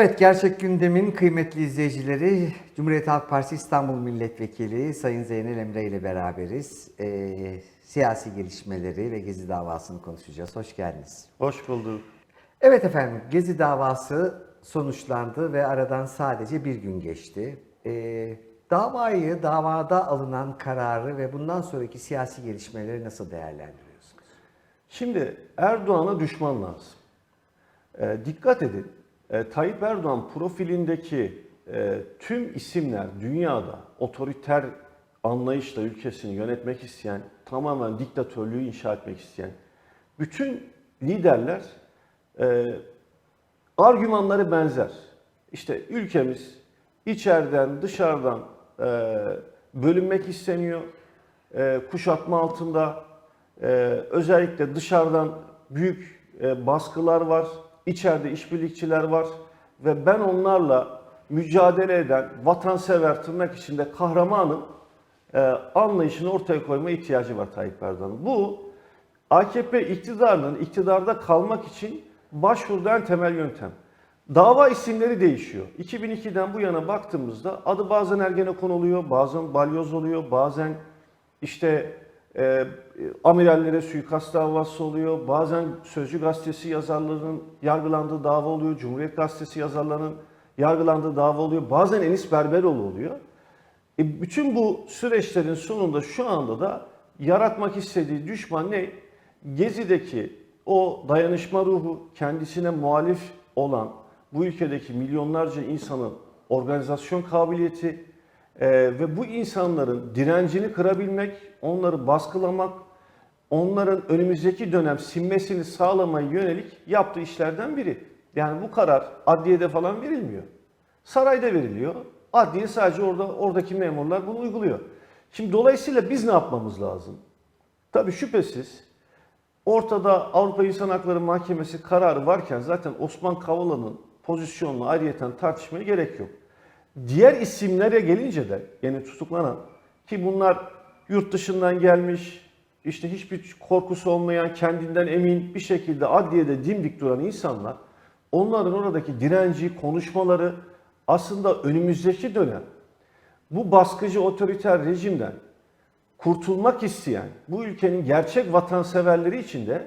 Evet, Gerçek Gündem'in kıymetli izleyicileri, Cumhuriyet Halk Partisi İstanbul Milletvekili Sayın Zeynel Emre ile beraberiz. Ee, siyasi gelişmeleri ve Gezi davasını konuşacağız. Hoş geldiniz. Hoş bulduk. Evet efendim, Gezi davası sonuçlandı ve aradan sadece bir gün geçti. Ee, davayı, davada alınan kararı ve bundan sonraki siyasi gelişmeleri nasıl değerlendiriyorsunuz? Şimdi Erdoğan'a düşman lazım. Ee, dikkat edin. Ee, Tayyip Erdoğan profilindeki e, tüm isimler dünyada otoriter anlayışla ülkesini yönetmek isteyen, tamamen diktatörlüğü inşa etmek isteyen bütün liderler e, argümanları benzer. İşte ülkemiz içeriden dışarıdan e, bölünmek isteniyor. E, kuşatma altında e, özellikle dışarıdan büyük e, baskılar var. İçeride işbirlikçiler var ve ben onlarla mücadele eden vatansever tırnak içinde kahramanın e, anlayışını ortaya koyma ihtiyacı var Tayyip Erdoğan'ın. Bu AKP iktidarının iktidarda kalmak için başvurduğu en temel yöntem. Dava isimleri değişiyor. 2002'den bu yana baktığımızda adı bazen Ergenekon oluyor, bazen Balyoz oluyor, bazen işte e, amirallere suikast davası oluyor, bazen Sözcü Gazetesi yazarlarının yargılandığı dava oluyor, Cumhuriyet Gazetesi yazarlarının yargılandığı dava oluyor, bazen Enis Berberoğlu oluyor. E, bütün bu süreçlerin sonunda şu anda da yaratmak istediği düşman ne? Gezi'deki o dayanışma ruhu, kendisine muhalif olan bu ülkedeki milyonlarca insanın organizasyon kabiliyeti e, ve bu insanların direncini kırabilmek, onları baskılamak, onların önümüzdeki dönem sinmesini sağlamaya yönelik yaptığı işlerden biri. Yani bu karar adliyede falan verilmiyor. Sarayda veriliyor. Adliye sadece orada oradaki memurlar bunu uyguluyor. Şimdi dolayısıyla biz ne yapmamız lazım? Tabii şüphesiz ortada Avrupa İnsan Hakları Mahkemesi kararı varken zaten Osman Kavala'nın pozisyonunu ayrıyeten tartışmaya gerek yok. Diğer isimlere gelince de yeni tutuklanan ki bunlar yurt dışından gelmiş, işte hiçbir korkusu olmayan, kendinden emin bir şekilde adliyede dimdik duran insanlar, onların oradaki direnci, konuşmaları aslında önümüzdeki dönem bu baskıcı otoriter rejimden kurtulmak isteyen bu ülkenin gerçek vatanseverleri için de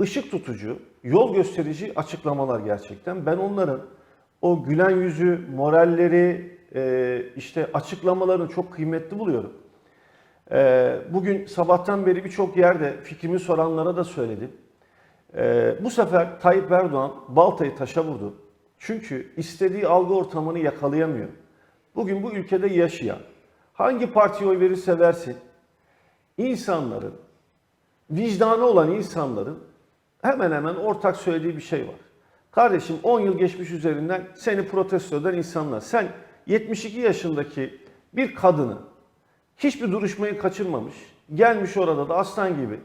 ışık tutucu, yol gösterici açıklamalar gerçekten. Ben onların o gülen yüzü, moralleri, e, işte açıklamalarını çok kıymetli buluyorum. E, Bugün sabahtan beri birçok yerde fikrimi soranlara da söyledim. E, Bu sefer Tayyip Erdoğan baltayı taşa vurdu. Çünkü istediği algı ortamını yakalayamıyor. Bugün bu ülkede yaşayan, hangi partiye oy verirse versin, insanların, vicdanı olan insanların hemen hemen ortak söylediği bir şey var. Kardeşim 10 yıl geçmiş üzerinden seni protesto eden insanlar. Sen 72 yaşındaki bir kadını hiçbir duruşmayı kaçırmamış, gelmiş orada da aslan gibi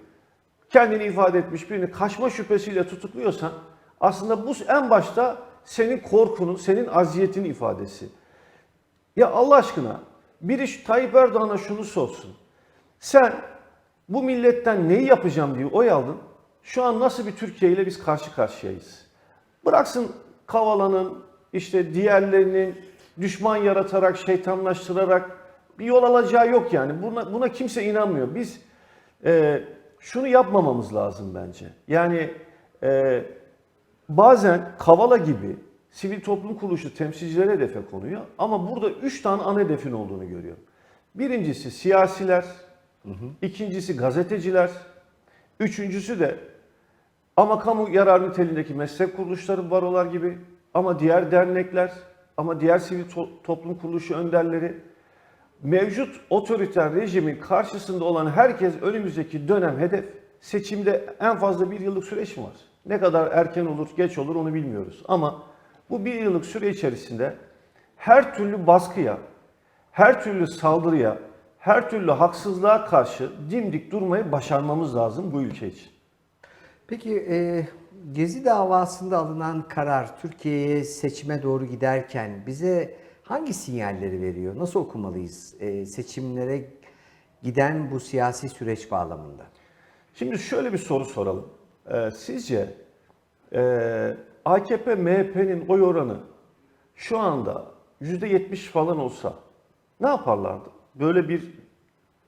kendini ifade etmiş birini kaçma şüphesiyle tutukluyorsan aslında bu en başta senin korkunun, senin aziyetin ifadesi. Ya Allah aşkına biri şu Tayyip Erdoğan'a şunu sorsun. Sen bu milletten neyi yapacağım diye oy aldın. Şu an nasıl bir Türkiye ile biz karşı karşıyayız? Bıraksın Kavala'nın işte diğerlerinin düşman yaratarak, şeytanlaştırarak bir yol alacağı yok yani. Buna, buna kimse inanmıyor. Biz e, şunu yapmamamız lazım bence. Yani e, bazen Kavala gibi sivil toplum kuruluşu temsilcileri hedefe konuyor. Ama burada üç tane ana hedefin olduğunu görüyorum. Birincisi siyasiler, ikincisi gazeteciler, üçüncüsü de ama kamu yararı niteliğindeki meslek kuruluşları, barolar gibi ama diğer dernekler, ama diğer sivil to- toplum kuruluşu önderleri, mevcut otoriter rejimin karşısında olan herkes önümüzdeki dönem hedef. Seçimde en fazla bir yıllık süreç mi var? Ne kadar erken olur, geç olur onu bilmiyoruz. Ama bu bir yıllık süre içerisinde her türlü baskıya, her türlü saldırıya, her türlü haksızlığa karşı dimdik durmayı başarmamız lazım bu ülke için. Peki e, Gezi davasında alınan karar Türkiye'ye seçime doğru giderken bize hangi sinyalleri veriyor? Nasıl okumalıyız e, seçimlere giden bu siyasi süreç bağlamında? Şimdi şöyle bir soru soralım. Ee, sizce e, AKP MHP'nin oy oranı şu anda %70 falan olsa ne yaparlardı? Böyle bir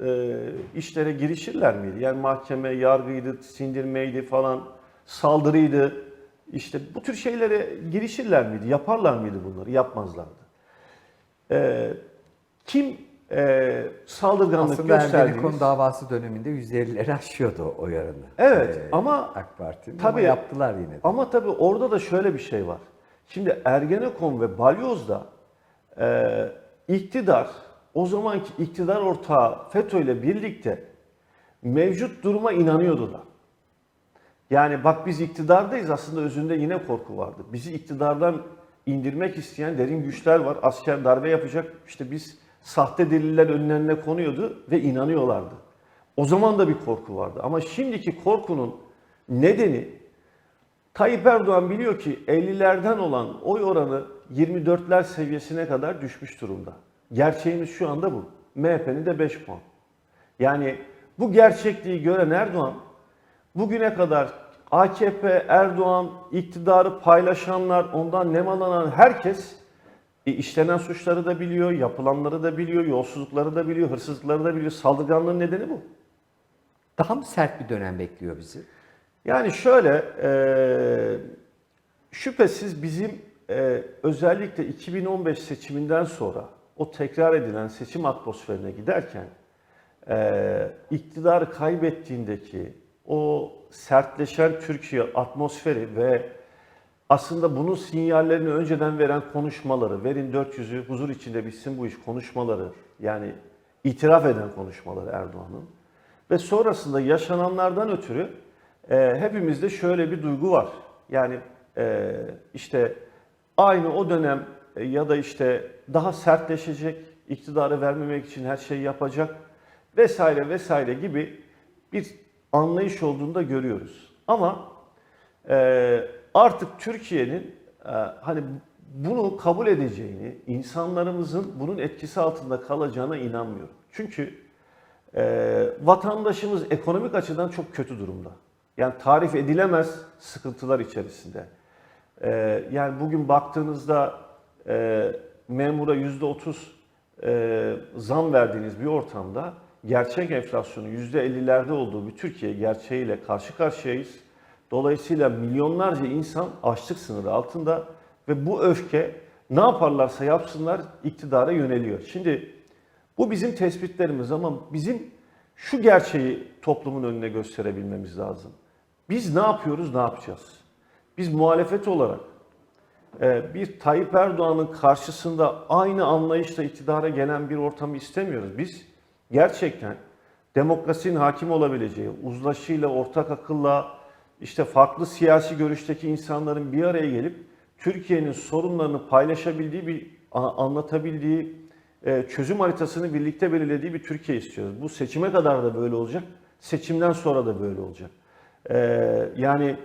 e, işlere girişirler miydi? Yani mahkeme, yargıydı, sindirmeydi falan, saldırıydı. İşte bu tür şeylere girişirler miydi? Yaparlar mıydı bunları? Yapmazlardı. E, kim e, saldırganlık Aslında gösterdiğiniz... Ergenekon davası döneminde %50'leri aşıyordu o oranı. Evet, Ee, ama- AK Parti'nin Tabii. ama yaptılar yine de. Ama tabii orada da şöyle bir şey var. Şimdi Ergenekon ve Balyoz'da e, iktidar, o zamanki iktidar ortağı FETÖ ile birlikte mevcut duruma inanıyordular. Yani bak biz iktidardayız aslında özünde yine korku vardı. Bizi iktidardan indirmek isteyen derin güçler var. Asker darbe yapacak. İşte biz sahte deliller önlerine konuyordu ve inanıyorlardı. O zaman da bir korku vardı. Ama şimdiki korkunun nedeni Tayyip Erdoğan biliyor ki 50'lerden olan oy oranı 24'ler seviyesine kadar düşmüş durumda. Gerçeğimiz şu anda bu. MHP'nin de 5 puan. Yani bu gerçekliği gören Erdoğan bugüne kadar AKP, Erdoğan, iktidarı paylaşanlar, ondan nemalanan herkes e, işlenen suçları da biliyor, yapılanları da biliyor, yolsuzlukları da biliyor, hırsızlıkları da biliyor. Saldırganlığın nedeni bu. Daha mı sert bir dönem bekliyor bizi? Yani şöyle, e, şüphesiz bizim e, özellikle 2015 seçiminden sonra o tekrar edilen seçim atmosferine giderken e, iktidarı kaybettiğindeki o sertleşen Türkiye atmosferi ve aslında bunun sinyallerini önceden veren konuşmaları, verin 400'ü huzur içinde bitsin bu iş konuşmaları, yani itiraf eden konuşmaları Erdoğan'ın ve sonrasında yaşananlardan ötürü e, hepimizde şöyle bir duygu var. Yani e, işte aynı o dönem ya da işte daha sertleşecek, iktidarı vermemek için her şeyi yapacak vesaire vesaire gibi bir anlayış olduğunu da görüyoruz. Ama e, artık Türkiye'nin e, hani bunu kabul edeceğini, insanlarımızın bunun etkisi altında kalacağına inanmıyorum. Çünkü e, vatandaşımız ekonomik açıdan çok kötü durumda. Yani tarif edilemez sıkıntılar içerisinde. E, yani bugün baktığınızda e, memura yüzde otuz e, zam verdiğiniz bir ortamda gerçek enflasyonun yüzde ellilerde olduğu bir Türkiye gerçeğiyle karşı karşıyayız. Dolayısıyla milyonlarca insan açlık sınırı altında ve bu öfke ne yaparlarsa yapsınlar iktidara yöneliyor. Şimdi bu bizim tespitlerimiz ama bizim şu gerçeği toplumun önüne gösterebilmemiz lazım. Biz ne yapıyoruz, ne yapacağız? Biz muhalefet olarak bir Tayyip Erdoğan'ın karşısında aynı anlayışla iktidara gelen bir ortamı istemiyoruz. Biz gerçekten demokrasinin hakim olabileceği, uzlaşıyla, ortak akılla, işte farklı siyasi görüşteki insanların bir araya gelip Türkiye'nin sorunlarını paylaşabildiği bir anlatabildiği e, çözüm haritasını birlikte belirlediği bir Türkiye istiyoruz. Bu seçime kadar da böyle olacak, seçimden sonra da böyle olacak. E, yani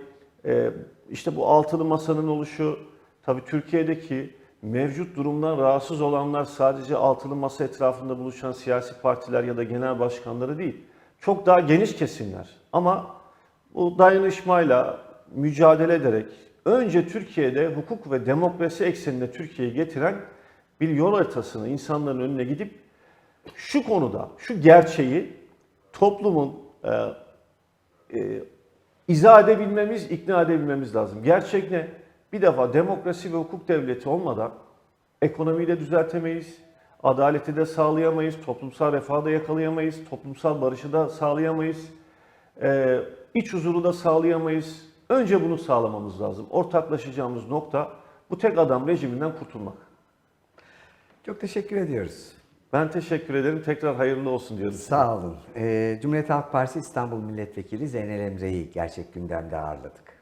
e, işte bu altılı masanın oluşu, tabii Türkiye'deki mevcut durumdan rahatsız olanlar sadece altılı masa etrafında buluşan siyasi partiler ya da genel başkanları değil. Çok daha geniş kesimler. Ama bu dayanışmayla mücadele ederek önce Türkiye'de hukuk ve demokrasi ekseninde Türkiye'yi getiren bir yol haritasını insanların önüne gidip şu konuda, şu gerçeği toplumun e, e, izah edebilmemiz, ikna edebilmemiz lazım. Gerçek ne? Bir defa demokrasi ve hukuk devleti olmadan ekonomiyi de düzeltemeyiz, adaleti de sağlayamayız, toplumsal refahı da yakalayamayız, toplumsal barışı da sağlayamayız, e, iç huzuru da sağlayamayız. Önce bunu sağlamamız lazım. Ortaklaşacağımız nokta bu tek adam rejiminden kurtulmak. Çok teşekkür ediyoruz. Ben teşekkür ederim. Tekrar hayırlı olsun diyorum. Sağ olun. Ee, Cumhuriyet Halk Partisi İstanbul Milletvekili Zeynel Emre'yi gerçek gündemde ağırladık.